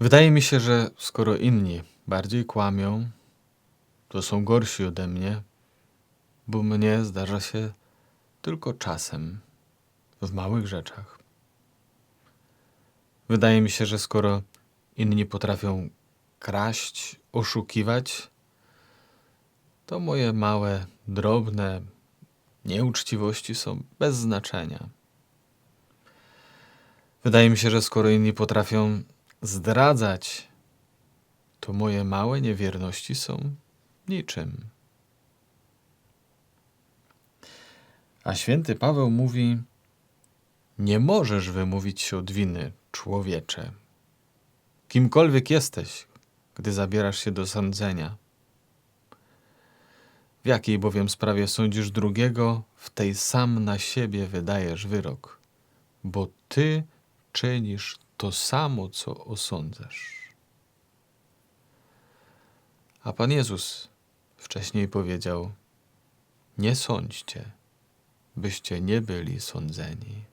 Wydaje mi się, że skoro inni bardziej kłamią, to są gorsi ode mnie, bo mnie zdarza się tylko czasem, w małych rzeczach. Wydaje mi się, że skoro inni potrafią kraść, oszukiwać, to moje małe, drobne nieuczciwości są bez znaczenia. Wydaje mi się, że skoro inni potrafią zdradzać, to moje małe niewierności są niczym. A święty Paweł mówi: Nie możesz wymówić się od winy, człowiecze. Kimkolwiek jesteś, gdy zabierasz się do sądzenia. W jakiej bowiem sprawie sądzisz drugiego, w tej sam na siebie wydajesz wyrok, bo ty czynisz to samo, co osądzasz. A Pan Jezus wcześniej powiedział: Nie sądźcie, byście nie byli sądzeni.